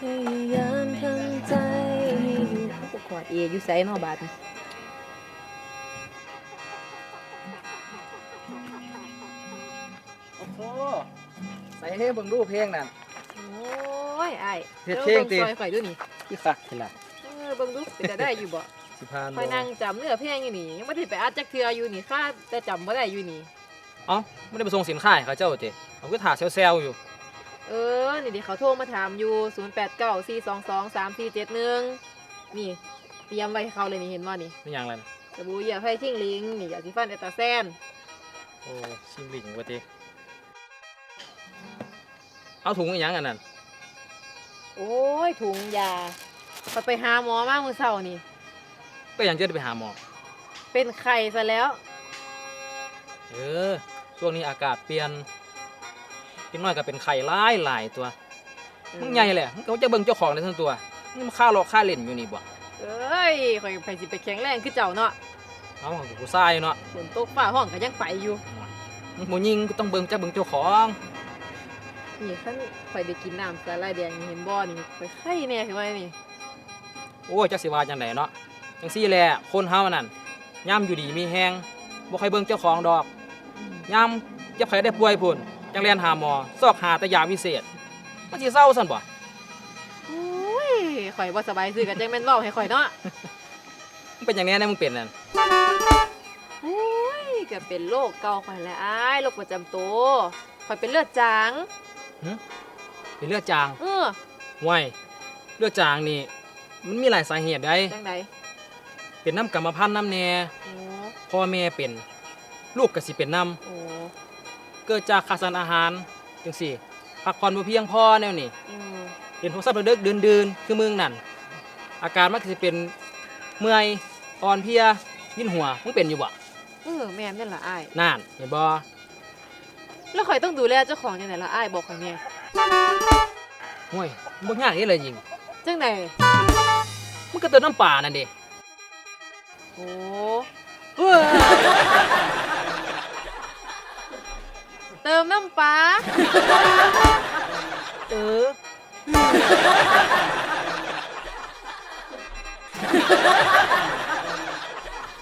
พยายามทำใจให้อยู่ปกอดเออยู่ไซนอบาดนี่โอ้โหใส่ให้เบิ่งดูเพลงนั่น โอ้ยไอ้ายเฮ็ดเพลงติ ซอยข่อยดูนี่พี่คักเห็นล่ะเออเบิ่งดูเป็นจะได้อยู่บ่สิพานข่อยนั่งจำเนื้อเพลงอยู่นี่ยังบ่ได้ไปอัดจักเทื่ออยู่นี่ค่าแต่จำบ่ได้อยู่นี่เอ้าไม่ได้ไปส่งสินค้าให้เขาเจ้าเจเอาคือถ่าเซลๆอยู่ เออ นี่ดิเขาโทรมาถามอยู่ 0894223371 นี่ เตรียมไว้ให้เขาเลยนี่เห็นว่านี่ไม่ยังไรนะสบู่เหยียบไผ่ชิงลิง นี่ยาสีฟันเอตาแซน โอ้ชิงหลิงว่าเจเอาถุงอีหยังอันนั้นโอ้ย ถุงยาพอยไปหาหมอมามื้อเช้านี่ ก็ยังจะได้ไปหาหมอ เป็นไข้ซะแล้ว เออ ช่วงนี้อากาศเปลี่ยน เล็กน้อยก็เป็นไข่หลายหลายตัวมึงใหญ่แหละมึงก็จะเบิ่งเจ้าของในทั้งตัวมึงมาฆ่าหลอกฆ่าเล่นอยู่นี่บ่เอ้ยข่อยไปสิไปแข็งแรงคือเจ้าเนาะเอาของกูทรายเนาะฝนตกฟ้าห้องก็ยังไปอยู่มึงบ่ยิงก็ต้องเบิ่งจะเบิ่งเจ้าของนี่คันข่อยได้กินน้ำสาลายแดงนี่เห็นบ่นี่ข่อยไข้แน่คือว่านี่โอ้ยจักสิว่าจังไดเนาะจังซี่แหละคนเฮานั่นย่ำอยู่ดีมีแฮงบ่ค่อยเบิ่งเจ้าของดอกอืมย่ำเจ็บไข้ได้ป่วยพุ่น จังเรียนหาหมอซอกหาแต่ยาวิเศษ มันสิเศร้าซั่นบ่โอ้ยข่อยบ่สบายซื่อกันจังแม่นเว้าให้ข่อยเนาะมึงเป็นอย่างแนี้นะมึงเป็นนั่นโอ้ยก็เป็นโรคเก่าข่อยแหละอ้ายโรคประจำตัวข่อยเป็นเลือดจาง เป็นเลือดจางเออห่วยเลือดจางนี่ มันมีหลายสาเหตุได้จังไดเป็นน้ำกรรมพันธุ์น้ำแน่โอ้พ่อแม่เป็น ลูกก็สิเป็นน้โอ้ำ เกิดจากขาดสารอาหารจังซี่พักผ่อนบ่เพียงพอแนวนี้อืมเห็นโทรศัพท์เดึกๆดื่นๆ คือมึงนั่น อาการมันก็สิเป็นเมื่อยอ่อนเพลียวินหัวมึงเป็นอยู่บ่เออแม่นนั่นล่ะอ้าย นั่นเห็นบ่แล้วข่อยต้องดูแลเจ้าของจังไดล่ะอ้ายบอกข่อยแหน่ห่วยบ่ยากนี่เลยยิงจังไดมึงก็เติมน้ำปลานั่นเด้โอ้ น้ำปลาเออ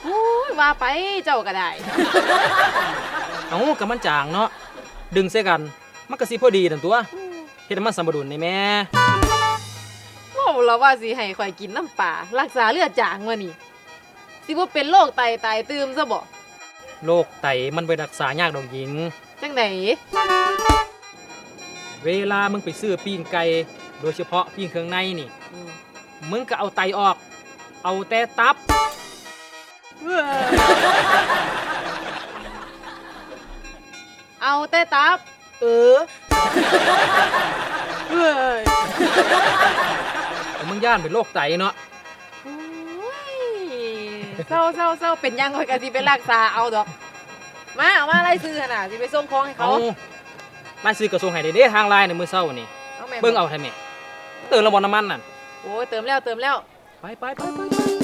โอ้ยว่าไปเจ้าก็ได้ เอากับมันจางเนาะ ดึงใส่กัน มันก็สิพอดีนั่นตัวเฮ็ดให้มันสมดุลในแม่ เว้าแล้วว่าสิให้ข่อยกินน้ำปลารักษาเลือดจางมานี่ สิบ่เป็นโรคไตตายตืมซะบ่ โรคไตมันไปรักษายากดอกหญิง จังไดเวลามึงไปซื้อปิ้งไก่โดยเฉพาะปิ้งเครื่องในนี่อืมมึงก็เอาไตออก เอาแต่ตับ เอาแต่ตับ เออเฮ้ยแต่มึงย่านเป็นโรคไตเนาะโอ้ยเศร้าเศร้าเศร้าเป็นหยังข่อยก็สิไปรักษาเอาดอก มาเอามาไล่ซื้อหั่นน่ะสิไปส่งของให้เอาเขาลายซื้อกระทรวงให้ได้เด้ทางไลน์ในมือเศร้านี่เอาแม่เบิ่งเอาทำไมเติมระบอน้ำมันนั่นโอ้ยเติมแล้วเติมแล้ว ไปไปไปไปไป